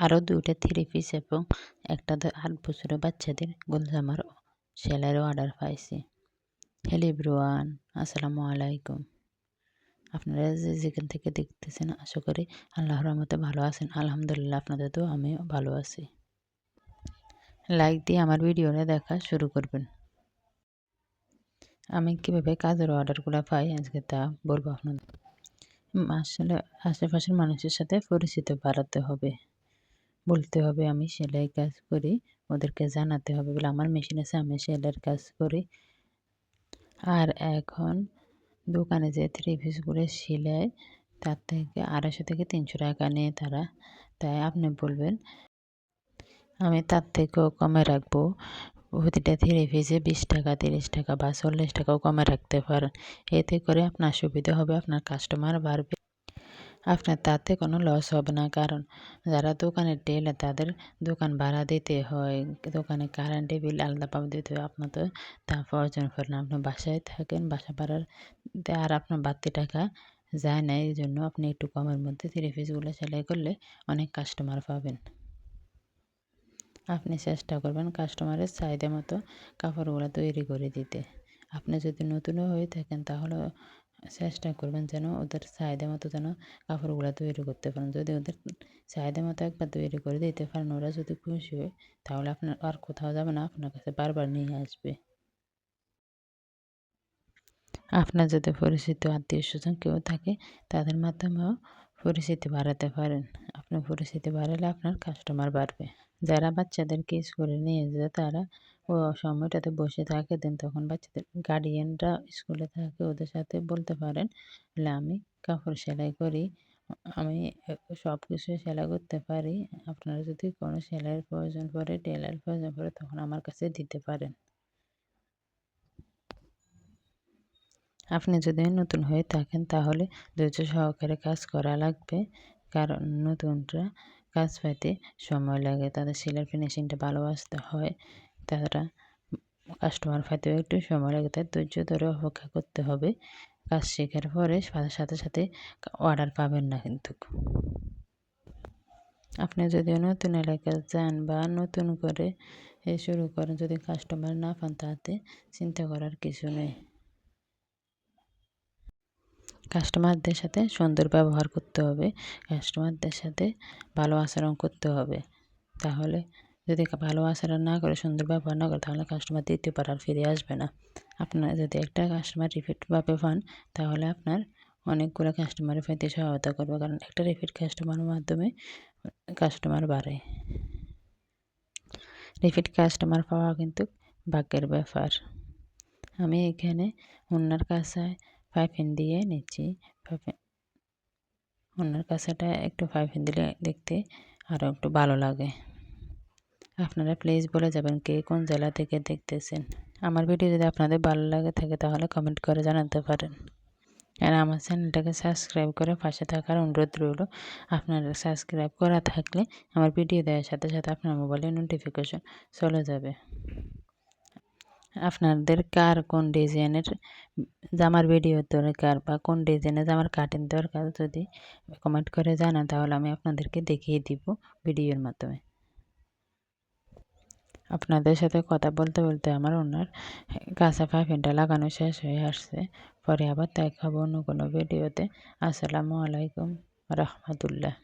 আরও দুইটা three piece এবং একটা আট বছরের বাচ্চাদের গোলজামার সেলাইয়ের অর্ডার পাইছি। হ্যালো ব্রোয়ান আসসালামু আলাইকুম। আপনারা যে যেখান থেকে দেখতেছেন, আশা করি আল্লাহর রহমতে ভালো আছেন। আলহামদুলিল্লাহ, আপনাদের তো আমিও ভালো আছি। লাইক দিয়ে আমার ভিডিওটা দেখা শুরু করবেন। আমি কীভাবে কাজের অর্ডারগুলো পাই আজকে তা বলব আপনাদের। আসলে আশেপাশের মানুষের সাথে পরিচিত বাড়াতে হবে। বলতে হবে আমি সেলাই কাজ করি, ওদেরকে জানাতে হবে বলে আমার মেশিন আছে আমি সেলাইয়ের কাজ করি। আর এখন দোকানে যে থ্রি পিসগুলো সেলাই, তার থেকে আড়াইশো থেকে তিনশো টাকা নিয়ে তারা, তাই আপনি বলবেন, আমি তার থেকেও কমে রাখব। প্রতিটা থ্রি পিসে বিশ টাকা, তিরিশ টাকা বা চল্লিশ টাকাও কমে রাখতে পারেন। এতে করে আপনার সুবিধা হবে, আপনার কাস্টমার বাড়বে। আপনার তাতে কোনো লস হবে না। কারণ যারা দোকানে টেলে তাদের দোকান ভাড়া দিতে হয়, দোকানে কারেন্টের বিল আলাদাভাবে দিতে হয়। আপনার তো তা প্রয়োজন পড়ে না। আপনি বাসায় থাকেন, বাসা ভাড়ার আর আপনার বাড়তি টাকা যায় না। এই জন্য আপনি একটু কমের মধ্যে থ্রি পিসগুলো সেলাই করলে অনেক কাস্টমার পাবেন। আপনি চেষ্টা করবেন কাস্টমারের চাহিদা মতো কাপড়গুলো তৈরি করে দিতে। আপনি যদি নতুনও হয়ে থাকেন, তাহলে চেষ্টা করবেন যেন ওদের চাহিদা মতো যেন কাপড়গুলো তৈরি করতে পারেন। যদি ওদের চাহিদা মতো একবার তৈরি করে দিতে পারেন, ওরা যদি খুশি হয়, তাহলে আপনার আর কোথাও যাবে না, আপনার কাছে বারবার নিয়ে আসবে। আপনার যদি পরিচিত আত্মীয় স্বজন কেউ থাকে, তাদের মাধ্যমেও পরিচিতি বাড়াতে পারেন। আপনার পরিচিতি বাড়ালে আপনার কাস্টমার বাড়বে। যারা বাচ্চাদেরকে স্কুলে নিয়ে যায়, তারা সময়টাতে বসে থাকে দেন তখন বাচ্চাদের গার্ডিয়ানরা স্কুলে থাকে, ওদের সাথে বলতে পারেন আমি কাপড় সেলাই করি, আমি সব কিছু সেলাই করতে পারি, আপনারা যদি কোনো সেলাইয়ের প্রয়োজন পড়ে টেলার প্রয়োজন পড়ে, তখন আমার কাছে দিতে পারেন। আপনি যদি নতুন হয়ে থাকেন, তাহলে ধৈর্য সহকারে কাজ করা লাগবে, কারণ নতুনরা কাজ পাইতে সময় লাগে, তাদের সেলার ফিনিশিংটা ভালো আসতে হয়। তারা কাস্টমার পাইতেও একটু সময় লাগে, তাই ধৈর্য ধরে অপেক্ষা করতে হবে। কাজ শেখার পরে সাথে সাথে অর্ডার পাবেন না কিন্তু। আপনি যদি নতুন এলাকায় যান বা নতুন করে এ শুরু করেন, যদি কাস্টমার না পান, তাতে চিন্তা করার কিছু নেই। কাস্টমারদের সাথে সুন্দর ব্যবহার করতে হবে। কাস্টমারদের সাথে ভালো আচরণ করতে হবে। তাহলে যদি ভালো আচরণ না করে, সুন্দর ব্যবহার না করে, তাহলে কাস্টমার দ্বিতীয়বার আর ফিরে আসবে না। আপনার যদি একটা কাস্টমার রিপিটভাবে পান, তাহলে আপনার অনেকগুলো কাস্টমারের পেতে সহায়তা করবে, কারণ একটা রিপিট কাস্টমারের মাধ্যমে কাস্টমার বাড়ে। রিপিট কাস্টমার পাওয়া কিন্তু ভাগ্যের ব্যাপার। আমি এখানে অন্যার কাছে পাইপিং দিয়ে নিচ্ছি। পাইপিং অন্যের কাছেটা একটু পাইপিং দিলে দেখতে আরও একটু ভালো লাগে। আপনারা প্লিজ বলে যাবেন কে কোন জেলা থেকে দেখতেছেন। আমার ভিডিও যদি আপনাদের ভালো লাগে থাকে তাহলে কমেন্ট করে জানাতে পারেন। আর আমার চ্যানেলটাকে সাবস্ক্রাইব করে পাশে থাকার অনুরোধ রইল, আপনারা সাবস্ক্রাইব করা থাকলে আমার ভিডিও দেওয়ার সাথে সাথে আপনার মোবাইলে নোটিফিকেশন চলে যাবে। আপনাদের কার কোন ডিজাইনের জামার ভিডিও দরকার বা কোন ডিজাইনের জামার কাটিং দরকার যদি কমেন্ট করে জানান, তাহলে আমি আপনাদেরকে দেখিয়ে দিব ভিডিওর মাধ্যমে। আপনাদের সাথে কথা বলতে বলতে আমার ওনার কাঁচা পাইপিনটা লাগানো শেষ হয়ে আসছে। পরে আবার দেখাবো অন্য কোনো ভিডিওতে। আসসালামু আলাইকুম রহমতুল্লাহ।